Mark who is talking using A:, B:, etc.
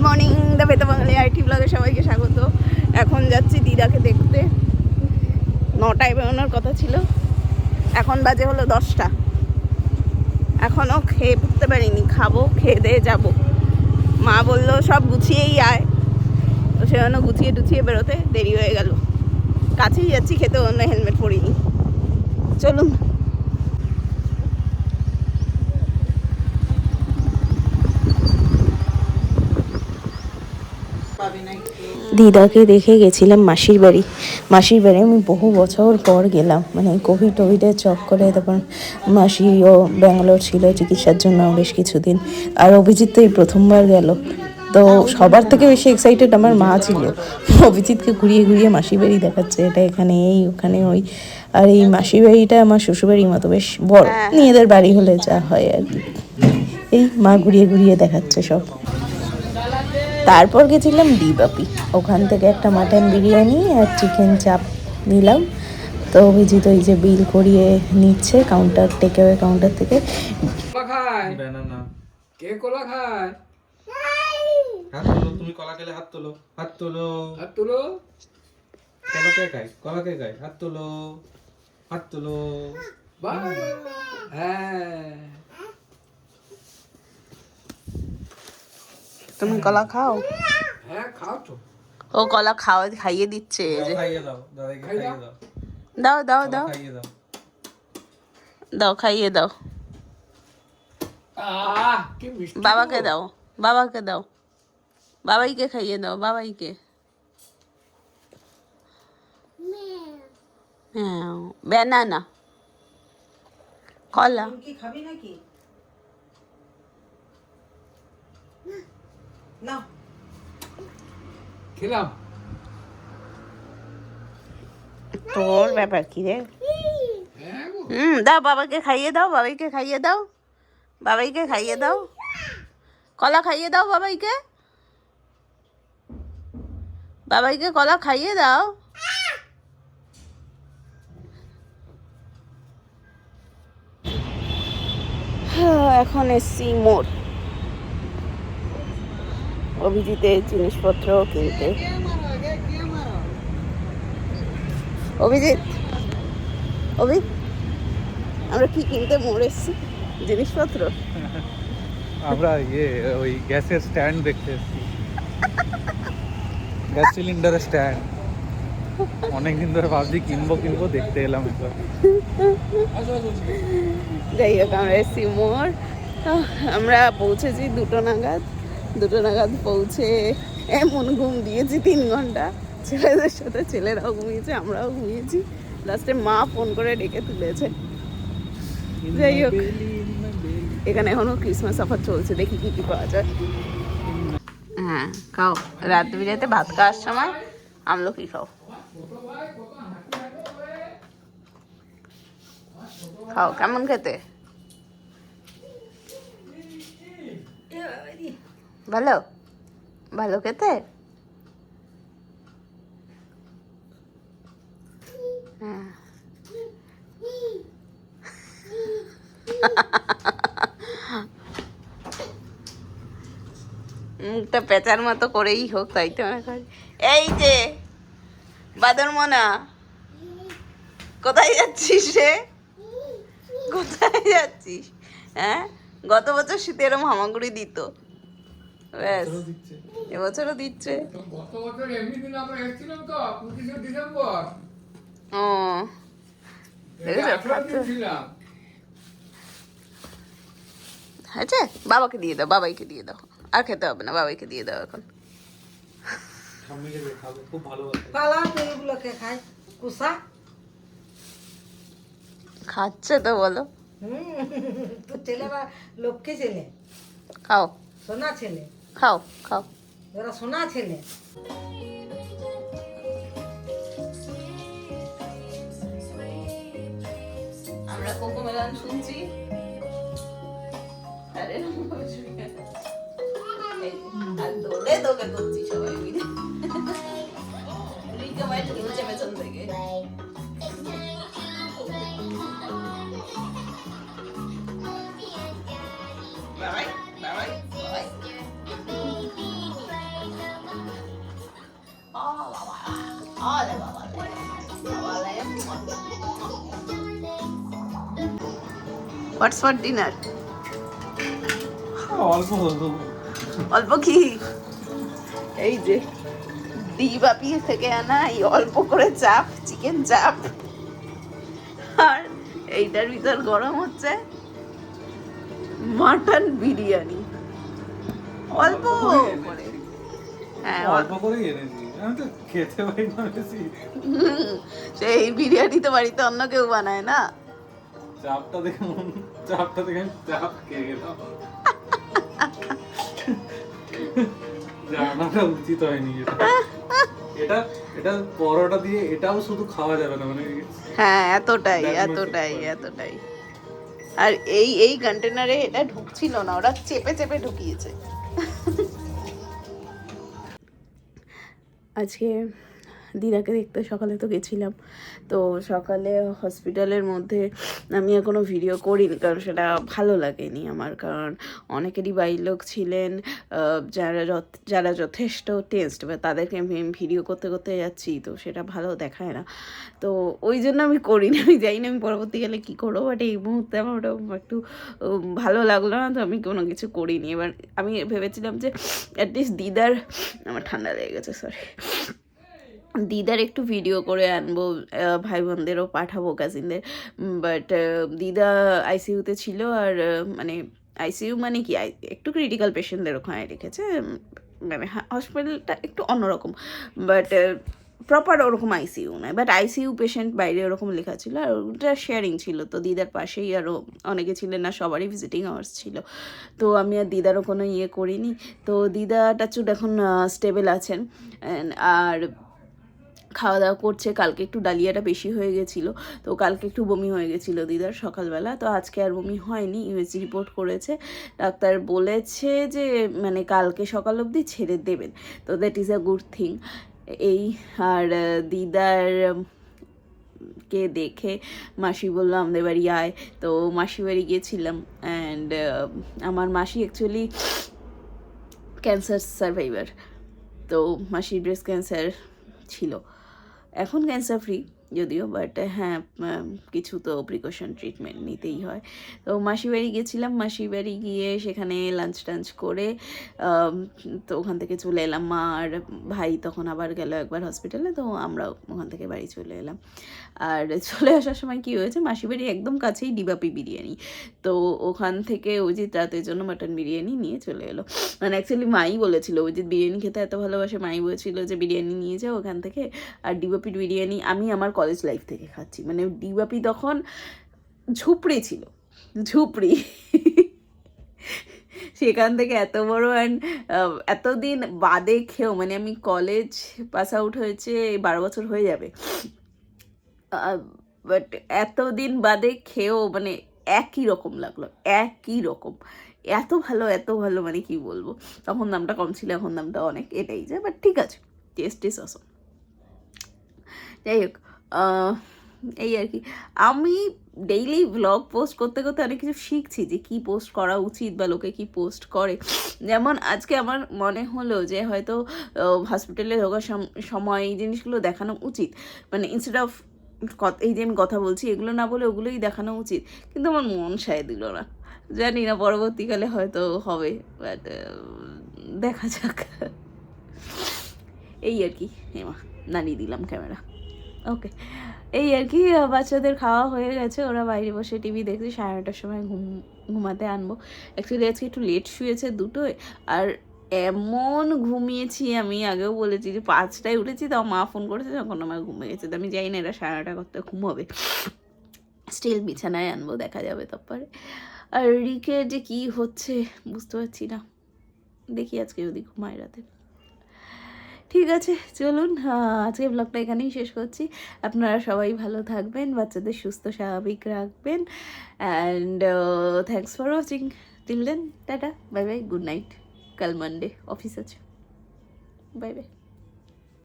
A: Good morning the বেতা বাঙালি IT ব্লগে সবাইকে স্বাগত। এখন যাচ্ছি দিদাকে দেখতে। নটায় বেরোনোর কথা ছিল। এখন বাজে হলো দশটা। এখনও খেয়ে উঠতে পারিনি, খাব, খেয়ে দিয়ে যাব। মা বলল, সব গুছিয়েই আয়। তো সেজন্য গুছিয়ে টুছিয়ে বেরোতে দেরি হয়ে গেল। কাছেই যাচ্ছি খেতে অন্য হেলমেট পরিনি। চলুন। দিদাকে দেখে গেছিলাম মাসির বাড়ি। মাসির বাড়ি আমি বহু বছর পর গেলাম। মানে কোভিড টোভিডের চক্করে তারপর মাসিও ব্যাঙ্গালোর ছিল চিকিৎসার জন্য বেশ কিছুদিন। আর অভিজিৎ তো এই প্রথমবার গেল। তো সবার থেকে বেশি এক্সাইটেড আমার মা ছিল। অভিজিৎকে ঘুরিয়ে ঘুরিয়ে মাসির বাড়ি দেখাচ্ছে। এটা এখানে এই ওখানে ওই। আর এই মাসির বাড়িটা আমার শ্বশুরবাড়ির মতো বেশ বড়। নিজেদের বাড়ি হলে যা হয় আর কি। এই মা ঘুরিয়ে ঘুরিয়ে দেখাচ্ছে সব। তারপর গেছিলাম ডিবাপি ওখান থেকে একটা মাটন বিরিয়ানি আর চিকেন চাপ নিলাম। তো অভিজিৎ ওই যে বিল করিয়ে নিচ্ছে কাউন্টার টেক অ্যাওয়ে কাউন্টার থেকে।
B: কলা খায়? কে কলা খায়?
C: হাত তোলো তুমি কলা খেলে হাত তোলো। হাত তোলো।
B: হাত তুলো?
C: কলা কে খায়? কলা কে খায়? হাত তোলো। হাত তোলো।
B: বা হ্যাঁ।
A: তুমি কলা খাও?
B: হ্যাঁ খাও
A: ও কলা খাওয়া খাইয়ে দিচ্ছে
C: দাও, দাও। দাও।
A: দাও
C: খাইয়ে দাও।
A: দাও খাইয়ে দাও।
B: আহ কি মিষ্টি
A: বাবাকে দাও বাবাকে দাও। বাবাইকে খাইয়ে দাও বাবাইকে। হ্যাঁ ব্যানানা। কলা।
D: কি খাবি নাকি? না।
B: খেলাম।
A: তোর ব্যাপার কি রে?
B: হ্যাঁ
A: হুম দাও বাবাকে খাইয়ে দাও বাবাইকে খাইয়ে দাও। বাবাইকে খাইয়ে দাও। কলা খাইয়ে দাও বাবাইকে। বাবাইকে কলা খাইয়ে দাও। হ্যাঁ, এখন এসছি মোড়। অভিজিতের জিনিসপত্র কিনতে। অভিজিৎ অভি আমরা কি কিনতে মোড় এসছি? জিনিসপত্র?
C: আমরা ইয়ে ওই গ্যাসের স্ট্যান্ড দেখতে এসেছি। গ্যাস সিলিন্ডারের স্ট্যান্ড। অনেকদিন ধরে ভাবছি কিনবো কিনবো দেখতে এলাম একবার।
A: যাই হোক আমরা এসছি মোড়। আমরা পৌঁছেছি দুটো নাগাদ। দুটো নাগাদ পৌঁছে এমন ঘুম দিয়েছি তিন ঘণ্টা। ছেলেদের সাথে ছেলেরাও ঘুমিয়েছে আমরাও ঘুমিয়েছি। লাস্টে মা ফোন করে ডেকে তুলেছে। যাই হোক এখানে এখনও ক্রিসমাস অফার চলছে দেখি কি কি পাওয়া যায়। হ্যাঁ খাও। রাত বিরাতে ভাত খাওয়ার সময় আমলো কি খাও? খাও কেমন খেতে? ভালো? ভালো খেতে? হ্যাঁ। মুখটা পেঁচার মতো করেই হোক, তাই তো এই যে বাদর মনা কোথায় যাচ্ছিস রে? কোথায় যাচ্ছিস? হ্যাঁ? গত বছর শীতে এরম হামাগুড়ি দিত। ব্যাস এবছরও দিচ্ছে। ও হয়েছে বাবাকে দিয়ে দাও বাবাইকে দিয়ে দাও। আর খেতে হবে না বাবাইকে দিয়ে দাও এখন। খাচ্ছে তো বলো।
D: হুম তো ছেলে বা লক্ষ্মী ছেলে।
A: খাও।
D: সোনা ছেলে।
A: খাও খাও।
D: ওরা সোনা ছেলে।
A: আমরা কোকো মেলান শুনছি। হোয়াটস ফর ডিনার
C: অল্প
A: অল্প কি? এই যে দিবাপি থেকে আনা এই অল্প করে চাপ চিকেন চাপ। আর এইটার ভিতর গরম হচ্ছে মাটন বিরিয়ানি। অল্প করে। হ্যাঁ
C: অল্প করেই এনেছি। আমি তো খেতে পারি না
A: সেই বিরিয়ানি তো বাড়িতে অন্য কেউ বানায় না।
C: চাপটা দেখে চাপটা দেখে আমি চাপ খেয়ে গেলাম। জানাটা উচিত হয়নি এটা। এটা এটা পরোটা দিয়ে এটাও শুধু খাওয়া যাবে না মানে
A: হ্যাঁ এতটাই এতটাই এতটাই। আর এই এই কন্টেনারে এটা ঢুকছিল না ওরা চেপে চেপে ঢুকিয়েছে। আজকে দিদাকে দেখতে সকালে তো গেছিলাম। তো সকালে হসপিটালের মধ্যে আমি এখনও ভিডিও করিনি, কারণ সেটা ভালো লাগেনি আমার। কারণ অনেকেরই বাড়ির লোক ছিলেন যারা যারা যথেষ্ট টেস্ট বা তাদেরকে আমি ভিডিও করতে করতে যাচ্ছি, তো সেটা ভালো দেখায় না। তো ওই জন্য আমি করিনি, আমি জানি না আমি পরবর্তীকালে কী করব বাট এই মুহূর্তে আমার ওটা একটু ভালো লাগল না, তো আমি কোনো কিছু করিনি। এবার আমি ভেবেছিলাম যে অ্যাটলিস্ট দিদার, আমার ঠান্ডা লেগে গেছে সরি দিদার একটু ভিডিও করে আনব ভাই বোনদেরও পাঠাবো কাজিনদের বাট দিদা আইসিইউতে ছিল আর মানে আইসিইউ মানে কি একটু ক্রিটিক্যাল পেশেন্টদের ওখানে রেখেছে মানে হসপিটালটা একটু অন্যরকম। বাট প্রপার ওরকম আইসিইউ নয় বাট আইসিইউ পেশেন্ট বাইরে ওরকম লেখা ছিল আর ওটা শেয়ারিং ছিল। তো দিদার পাশেই আরও অনেকে ছিলেন না, সবারই ভিজিটিং আওয়ার্স ছিল। তো আমি আর দিদারও কোনো ইয়ে করিনি। তো দিদা টাচুট এখন স্টেবল আছেন। আর খাওয়া দাওয়া করছে, কালকে একটু ডালিয়াটা বেশি হয়ে গেছিল, তো কালকে একটু বমি হয়ে গেছিল দিদার সকালবেলা, তো আজকে আর বমি হয়নি, ইউএসজি রিপোর্ট করেছে, ডাক্তার বলেছে যে মানে কালকে সকাল অবধি ছেড়ে দেবেন, তো that is a good thing এই আর দিদার কে দেখে মাসি বলল, আমাদের বাড়ি আয় তো মাসি বাড়ি গিয়েছিলাম অ্যান্ড আমার মাসি অ্যাকচুয়ালি ক্যান্সার সার্ভাইভার তো মাসির ব্রেস্ট ক্যান্সার ছিল এখন ক্যান্সার ফ্রি। যদিও বাট হ্যাঁ কিছু তো প্রিকশন ট্রিটমেন্ট নিতেই হয়। তো মাসি বাড়ি গেছিলাম, মাসি বাড়ি গিয়ে সেখানে লাঞ্চ টাঞ্চ করে তো ওখান থেকে চলে এলাম। মা আর ভাই তখন আবার গেল একবার হসপিটালে তো আমরা ওখান থেকে বাড়ি চলে এলাম। আর চলে আসার সময় কি হয়েছে, মাসি বাড়ি একদম কাছেই ডিবাপি বিরিয়ানি। তো ওখান থেকে অজিত রাতের জন্য মাটন বিরিয়ানি নিয়ে চলে এলো। মানে অ্যাকচুয়ালি মাই বলেছিল, অজিত বিরিয়ানি খেতে এত ভালোবাসে, মাই বলেছিল যে, বিরিয়ানি নিয়ে যাও ওখান থেকে। আর ডিবাপির বিরিয়ানি আমি আমার কলেজ লাইফ থেকে খাচ্ছি। মানে ডিবাপি তখন ঝুপড়ি ছিল, ঝুপড়ি। সেখান থেকে এত বড় অ্যান্ড এতদিন বাদে খেয়েও মানে আমি কলেজ পাস আউট হয়েছে, বারো বছর হয়ে যাবে। বাট এতদিন বাদে খেয়েও মানে একই রকম লাগল, একই রকম। এত ভালো এত ভালো মানে কি বলব? তখন দামটা কম ছিল, এখন দামটা অনেক, এটাই যে বাট ঠিক আছে টেস্ট ইস অসম যাই হোক এই আর কি। আমি ডেইলি ব্লগ পোস্ট করতে করতে অনেক কিছু শিখছি যে কি পোস্ট করা উচিত বা লোকে কি পোস্ট করে। যেমন আজকে আমার মনে হলো যে হয়তো হসপিটালে ঢোকার সম- সময় এই জিনিসগুলো দেখানো উচিত। মানে ইনস্টেড অফ এই যে আমি কথা বলছি, এগুলো না বলে ওগুলোই দেখানো উচিত। কিন্তু আমার মন সায় দিল না। জানি না পরবর্তীকালে হয়তো হবে বাট দেখা যাক। এই আর কি, এমা, নাড়িয়ে দিলাম ক্যামেরা ওকে। এই আর কি বাচ্চাদের খাওয়া হয়ে গেছে। ওরা বাইরে বসে টিভি দেখছে, সাড়ে নটার সময় ঘুম, ঘুমাতে আনব। অ্যাকচুয়ালি আজকে একটু লেট শুয়েছে দুটোয়। আর এমন ঘুমিয়েছি আমি, আগেও বলেছি যে পাঁচটায় উঠেছি, তাও মা ফোন করেছে যখন আমার ঘুমিয়ে গেছে। তো আমি জানি না এরা সাড়ে নটা করতে ঘুমাবে। স্টিল বিছানায় আনব, দেখা যাবে তারপরে। আর রিকে যে কি হচ্ছে, বুঝতে পারছি না। দেখি আজকে যদি ঘুমায় রাতে। ঠিক আছে, চলুন আজকে ব্লগটা এখানেই শেষ করছি। আপনারা সবাই ভালো থাকবেন, বাচ্চাদের সুস্থ, স্বাভাবিক রাখবেন। And thanks for watching till then tata bye bye good night কাল মানডে অফিস আছে। Bye bye